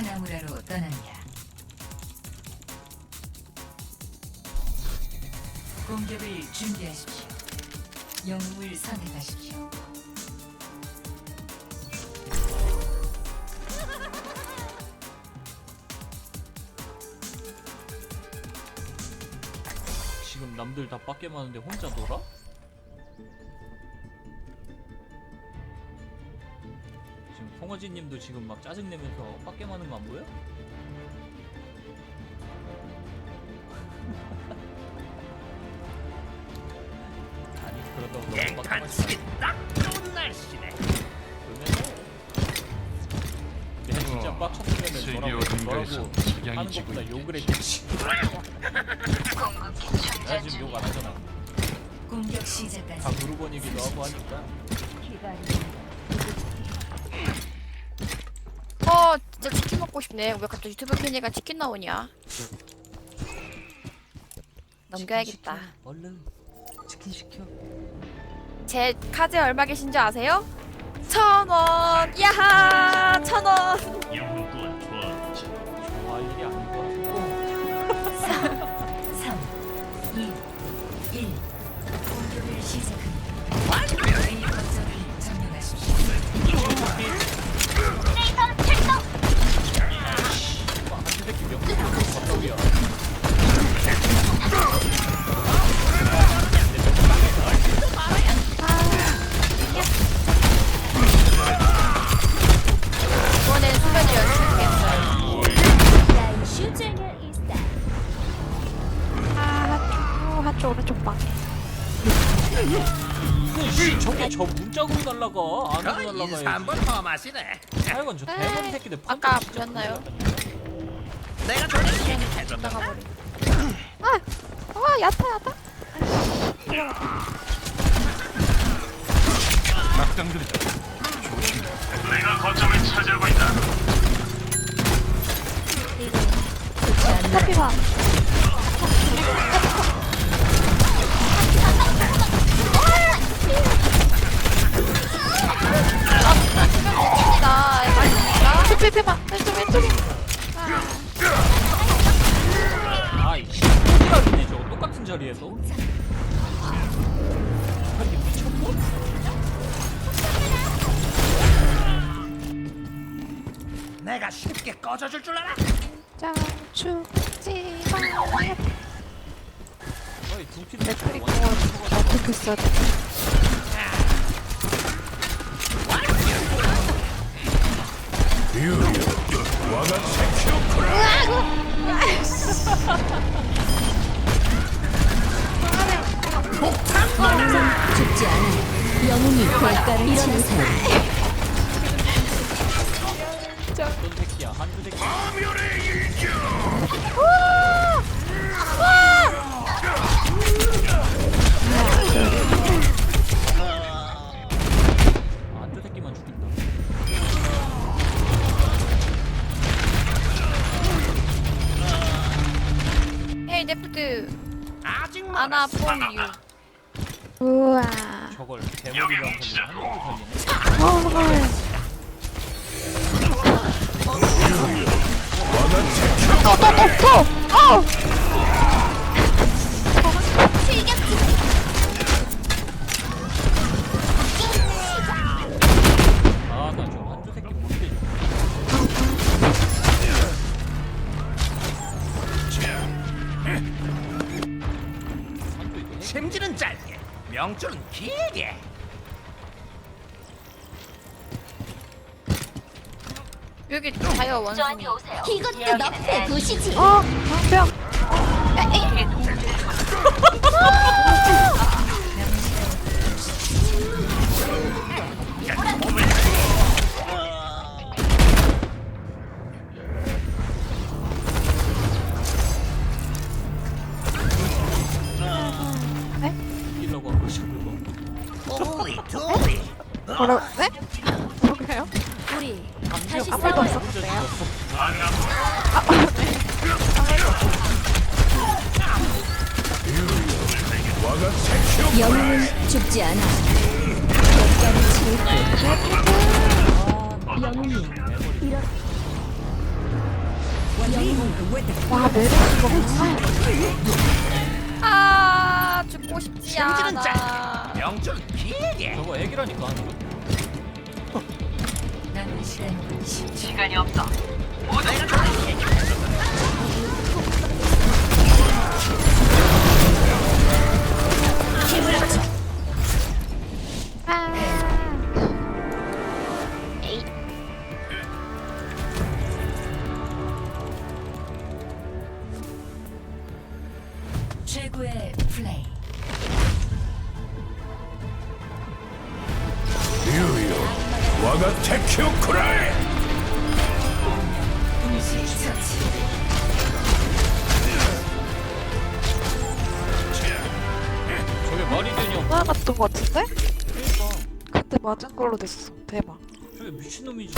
하나무라로 떠납니다. 공격을 준비하십시오. 영웅을 선택하십시오. 지금 남들 다 밖에 많은데 혼자 놀아? 지금 송어지님도 지금 막 짜증내면서 밖에 많은 거안 보여? 아니 그러다가 너무 딱 좋은 날씨네. 그러면 내가 진짜 어딘가에서 너라고 석양이 하는 것보다. 욕을 했겠지 나 지금 욕 안 하잖아 공격 시작까지 다 누르번이기도 하고 하니까 어 진짜 치킨 먹고 싶네. 왜 갑자기 유튜브 팬이가 치킨 나오냐? 넘겨야겠다. 얼른 치킨 시켜. 제 카드 얼마 계신지 아세요? 천 원. 야하! 천 원 아방씨 저게 저 문짝으로 날라가 안으로 그 인사 날라가야지 한번 더 마시네. 하여간 저 대머리 새끼들 펀치 아까 진짜 보셨나요? 내가 전에 얘기해줬다. 나가버리 아! 아 야타 야타 낙장들이다. 조심. 내가 거점을 차지하고 맛있다 페페페마 왼쪽 왼쪽에. 아이씨 똑같네 저거 똑같은 자리에서? 아니 미쳤어? 내가 쉽게 꺼져줄 줄 알아? 자 죽지 마. 아니 둠피는 맥크리 완전 공원 어떻게 써 죽지 않아. 영웅이 대가를 치는 사람. 어떤 새끼야 한두 새끼 한두 데프트 아직 아나 멀었어. 폼유 우와. 저걸 대머리로 한 번에 한 명도 해? 심지는 짧게, 명줄은 길게. 여기 자여 원숭이 이것도 너의 도시지. 어병 뭐라 네? 뭐가요? 우리 다시 싸워요. 죽였어 영웅은 죽지 않아. 와 메르시가 아 죽고 싶지 심지는 않아 명줄은 길게. 저거 애기라니까 하는 거. 남은 시간 10초. 시간이 없어. 모두 최고의 플레이. 유유 와가 테큐 쿠라이 처치. 저게 말이 되냐고. 하나 같던 것 같은데? 그때 맞은 걸로 됐어. 대박. 저게 미친놈이지.